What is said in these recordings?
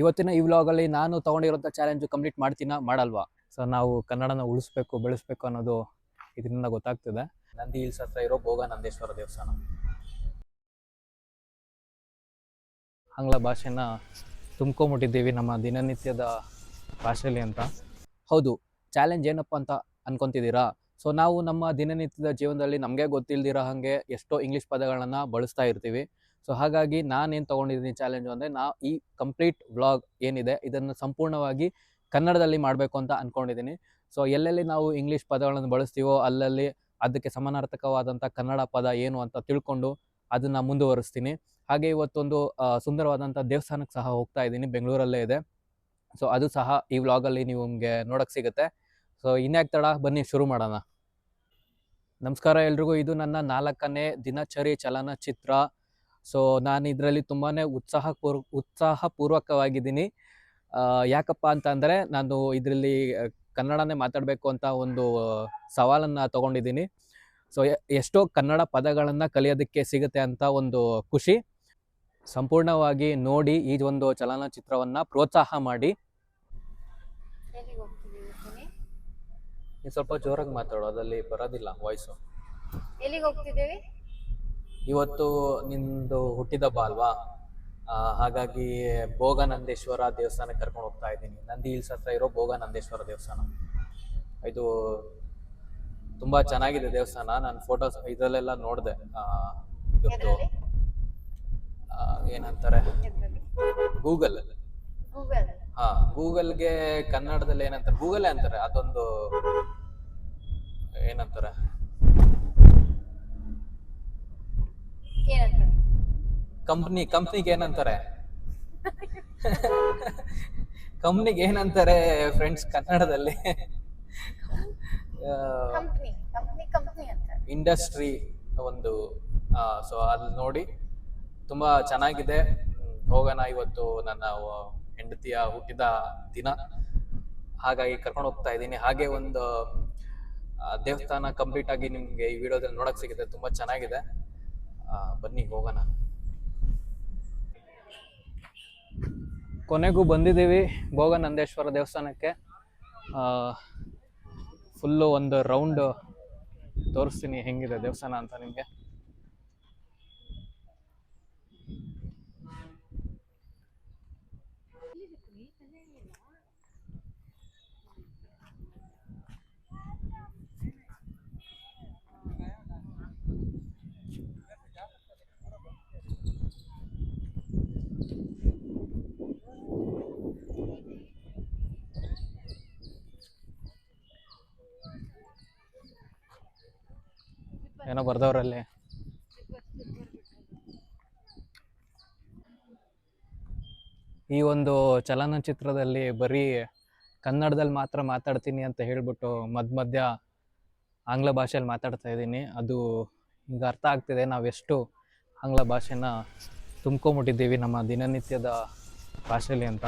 ಇವತ್ತಿನ ಈ ವ್ಲಾಗಲ್ಲಿ ನಾನು ತೊಗೊಂಡಿರೋಂಥ ಚಾಲೆಂಜು ಕಂಪ್ಲೀಟ್ ಮಾಡ್ತೀನ ಮಾಡಲ್ವಾ? ಸೊ ನಾವು ಕನ್ನಡನ ಉಳಿಸ್ಬೇಕು, ಬೆಳೆಸ್ಬೇಕು ಅನ್ನೋದು ಇದರಿಂದ ಗೊತ್ತಾಗ್ತಿದೆ. ನಂದಿ ಹಿಲ್ಸ್ ಹತ್ರ ಇರೋ ಭೋಗ ನಂದೇಶ್ವರ ದೇವಸ್ಥಾನ. ಆಂಗ್ಲ ಭಾಷೆನ ತುಂಬ್ಕೊಂಬಿಟ್ಟಿದ್ದೀವಿ ನಮ್ಮ ದಿನನಿತ್ಯದ ಭಾಷೆಯಲ್ಲಿ ಅಂತ. ಹೌದು ಚಾಲೆಂಜ್ ಏನಪ್ಪ ಅಂತ ಅನ್ಕೊಂತಿದ್ದೀರಾ? ಸೊ ನಾವು ನಮ್ಮ ದಿನನಿತ್ಯದ ಜೀವನದಲ್ಲಿ ನಮಗೆ ಗೊತ್ತಿಲ್ದಿರೋ ಹಾಗೆ ಎಷ್ಟೋ ಇಂಗ್ಲೀಷ್ ಪದಗಳನ್ನು ಬಳಸ್ತಾ ಇರ್ತೀವಿ. ಸೊ ಹಾಗಾಗಿ ನಾನೇನು ತೊಗೊಂಡಿದ್ದೀನಿ ಚಾಲೆಂಜು ಅಂದರೆ ನಾ ಈ ಕಂಪ್ಲೀಟ್ ವ್ಲಾಗ್ ಏನಿದೆ, ಇದನ್ನು ಸಂಪೂರ್ಣವಾಗಿ ಕನ್ನಡದಲ್ಲಿ ಮಾಡಬೇಕು ಅಂತ ಅಂದ್ಕೊಂಡಿದ್ದೀನಿ ಸೊ ಎಲ್ಲೆಲ್ಲಿ ನಾವು ಇಂಗ್ಲೀಷ್ ಪದಗಳನ್ನು ಬಳಸ್ತೀವೋ ಅಲ್ಲಲ್ಲಿ ಅದಕ್ಕೆ ಸಮಾನಾರ್ಥಕವಾದಂಥ ಕನ್ನಡ ಪದ ಏನು ಅಂತ ತಿಳ್ಕೊಂಡು ಅದನ್ನು ಮುಂದುವರಿಸ್ತೀನಿ. ಹಾಗೆ ಇವತ್ತೊಂದು ಸುಂದರವಾದಂಥ ದೇವಸ್ಥಾನಕ್ಕೆ ಸಹ ಹೋಗ್ತಾ ಇದ್ದೀನಿ, ಬೆಂಗಳೂರಲ್ಲೇ ಇದೆ. ಸೊ ಅದು ಸಹ ಈ ವ್ಲಾಗಲ್ಲಿ ನೀವು ನಿಮಗೆ ನೋಡೋಕ್ಕೆ ಸಿಗುತ್ತೆ. ಸೊ ಇನ್ಯಾಕ್ ತಡ, ಬನ್ನಿ ಶುರು ಮಾಡೋಣ. ನಮಸ್ಕಾರ ಎಲ್ರಿಗೂ, ಇದು ನನ್ನ ನಾಲ್ಕನೇ ದಿನಚರಿ ಚಲನಚಿತ್ರ ಸೊ ನಾನು ಇದರಲ್ಲಿ ತುಂಬಾ ಉತ್ಸಾಹ ಪೂರ್ ಉತ್ಸಾಹಪೂರ್ವಕವಾಗಿದ್ದೀನಿ ಯಾಕಪ್ಪ ಅಂತ ಅಂದರೆ ನಾನು ಇದರಲ್ಲಿ ಕನ್ನಡನೇ ಮಾತಾಡಬೇಕು ಅಂತ ಒಂದು ಸವಾಲನ್ನು ತಗೊಂಡಿದ್ದೀನಿ. ಸೊ ಎಷ್ಟೋ ಕನ್ನಡ ಪದಗಳನ್ನು ಕಲಿಯೋದಕ್ಕೆ ಸಿಗುತ್ತೆ ಅಂತ ಒಂದು ಖುಷಿ. ಸಂಪೂರ್ಣವಾಗಿ ನೋಡಿ ಈ ಒಂದು ಚಲನಚಿತ್ರವನ್ನು ಪ್ರೋತ್ಸಾಹ ಮಾಡಿ. ನೀವು ಸ್ವಲ್ಪ ಜೋರಾಗಿ ಮಾತಾಡೋ ಅದರಲ್ಲಿ ಬರೋದಿಲ್ಲ ವಾಯ್ಸು ಎಲ್ಲಿಗೆ ಹೋಗ್ತಿದ್ದೀವಿ ಇವತ್ತು ನಿಂದು ಹುಟ್ಟಿದಬ್ಬ ಅಲ್ವಾ? ಹಾಗಾಗಿ ಭೋಗನಂದೇಶ್ವರ ದೇವಸ್ಥಾನಕ್ಕೆ ಕರ್ಕೊಂಡು ಹೋಗ್ತಾ ಇದ್ದೀನಿ. ನಂದಿ ಹಿಲ್ಸ್ ಹತ್ರ ಇರೋ ಭೋಗನಂದೇಶ್ವರ ದೇವಸ್ಥಾನ. ಇದು ತುಂಬ ಚೆನ್ನಾಗಿದೆ ದೇವಸ್ಥಾನ. ನಾನು ಫೋಟೋಸ್ ಇದರಲ್ಲೆಲ್ಲ ನೋಡಿದೆ. ಇದೊಂದು ಏನಂತಾರೆ? ಗೂಗಲ್ ಹಾ ಗೂಗಲ್ಗೆ ಕನ್ನಡದಲ್ಲಿ ಏನಂತಾರೆ? ಗೂಗಲ್ ಅಂತಾರೆ. ಅದೊಂದು ಏನಂತಾರೆ? ಕಂಪ್ನಿ ಕಂಪ್ನಿಗೆ ಏನಂತಾರೆ? ಕಂಪ್ನಿಗೆ ಏನಂತಾರೆ ಫ್ರೆಂಡ್ಸ್ ಕನ್ನಡದಲ್ಲಿ? ಇಂಡಸ್ಟ್ರಿ ಒಂದು ಸೊ ಅಲ್ಲಿ ನೋಡಿ ತುಂಬಾ ಚೆನ್ನಾಗಿದೆ. ಹೋಗೋಣ ಇವತ್ತು ನನ್ನ ಹೆಂಡತಿಯ ಹುಟ್ಟಿದ ದಿನ. ಹಾಗಾಗಿ ಕರ್ಕೊಂಡು ಹೋಗ್ತಾ ಇದ್ದೀನಿ. ಹಾಗೆ ಒಂದು ದೇವಸ್ಥಾನ ಕಂಪ್ಲೀಟ್ ಆಗಿ ನಿಮ್ಗೆ ಈ ವಿಡಿಯೋದಲ್ಲಿ ನೋಡಕ್ ಸಿಗುತ್ತೆ. ತುಂಬಾ ಚೆನ್ನಾಗಿದೆ. ಬನ್ನಿ ಹೋಗೋಣ. ಕೊನೆಗೂ ಬಂದಿದ್ದೀವಿ ಭೋಗನಂದೇಶ್ವರ ದೇವಸ್ಥಾನಕ್ಕೆ. ಫುಲ್ಲು ಒಂದು ರೌಂಡ್ ತೋರಿಸ್ತೀನಿ ಹೆಂಗಿದೆ ದೇವಸ್ಥಾನ ಅಂತ ನಿಮಗೆ. ಏನೋ ಬರ್ದವ್ರಲ್ಲಿ. ಈ ಒಂದು ಚಲನಚಿತ್ರದಲ್ಲಿ ಬರೀ ಕನ್ನಡದಲ್ಲಿ ಮಾತ್ರ ಮಾತಾಡ್ತೀನಿ ಅಂತ ಹೇಳ್ಬಿಟ್ಟು ಮಧ್ಯ ಮಧ್ಯ ಆಂಗ್ಲ ಭಾಷೆಯಲ್ಲಿ ಮಾತಾಡ್ತಾ ಇದ್ದೀನಿ. ಅದು ಈಗ ಅರ್ಥ ಆಗ್ತಿದೆ. ನಾವೆಷ್ಟು ಆಂಗ್ಲ ಭಾಷೆನ ತುಂಬ್ಕೊಂಬಿಟ್ಟಿದ್ದೀವಿ ನಮ್ಮ ದಿನನಿತ್ಯದ ಭಾಷೆಯಲ್ಲಿ ಅಂತ.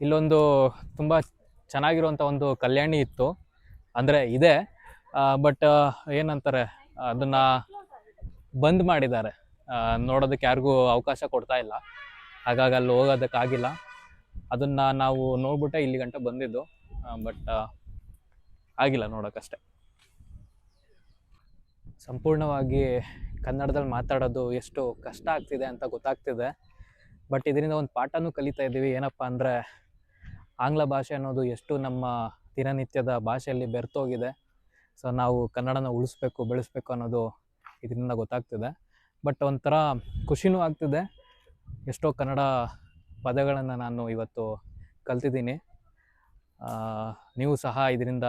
ಇಲ್ಲೊಂದು ತುಂಬ ಚೆನ್ನಾಗಿರುವಂಥ ಒಂದು ಕಲ್ಯಾಣಿ ಇತ್ತು. ಅಂದರೆ ಇದೆ. ಬಟ್ ಏನಂತಾರೆ, ಅದನ್ನು ಬಂದ್ ಮಾಡಿದ್ದಾರೆ. ನೋಡೋದಕ್ಕೆ ಯಾರಿಗೂ ಅವಕಾಶ ಕೊಡ್ತಾ ಇಲ್ಲ. ಹಾಗಾಗಿ ಅಲ್ಲಿ ಹೋಗೋದಕ್ಕಾಗಿಲ್ಲ ಅದನ್ನು ನಾವು ನೋಡ್ಬಿಟ್ಟೆ ಇಲ್ಲಿ ಗಂಟ ಬಂದಿದ್ದು. ಬಟ್ ಆಗಿಲ್ಲ ನೋಡೋಕ್ಕಷ್ಟೆ ಸಂಪೂರ್ಣವಾಗಿ ಕನ್ನಡದಲ್ಲಿ ಮಾತಾಡೋದು ಎಷ್ಟು ಕಷ್ಟ ಆಗ್ತಿದೆ ಅಂತ ಗೊತ್ತಾಗ್ತಿದೆ. ಬಟ್ ಇದರಿಂದ ಒಂದು ಪಾಠನೂ ಕಲಿತಾ ಇದ್ದೀವಿ. ಏನಪ್ಪ ಅಂದರೆ ಆಂಗ್ಲ ಭಾಷೆ ಅನ್ನೋದು ಎಷ್ಟು ನಮ್ಮ ದಿನನಿತ್ಯದ ಭಾಷೆಯಲ್ಲಿ ಬೆರ್ತೋಗಿದೆ. ಸೊ ನಾವು ಕನ್ನಡನ ಉಳಿಸ್ಬೇಕು, ಬೆಳೆಸ್ಬೇಕು ಅನ್ನೋದು ಇದರಿಂದ ಗೊತ್ತಾಗ್ತಿದೆ. ಬಟ್ ಒಂಥರ ಖುಷಿನೂ ಆಗ್ತಿದೆ. ಎಷ್ಟೋ ಕನ್ನಡ ಪದಗಳನ್ನು ನಾನು ಇವತ್ತು ಕಲ್ತಿದ್ದೀನಿ. ನೀವು ಸಹ ಇದರಿಂದ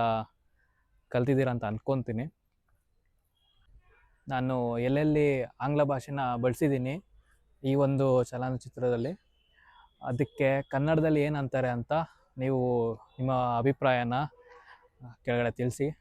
ಕಲ್ತಿದ್ದೀರ ಅಂತ ಅಂದ್ಕೊತೀನಿ ನಾನು ಎಲ್ಲೆಲ್ಲಿ ಆಂಗ್ಲ ಭಾಷೆನ ಬಳಸಿದ್ದೀನಿ ಈ ಒಂದು ಚಲನಚಿತ್ರದಲ್ಲಿ, ಅದಕ್ಕೆ ಕನ್ನಡದಲ್ಲಿ ಏನಂತಾರೆ ಅಂತ ನೀವು ನಿಮ್ಮ ಅಭಿಪ್ರಾಯನ ಕೆಳಗಡೆ ತಿಳಿಸಿ.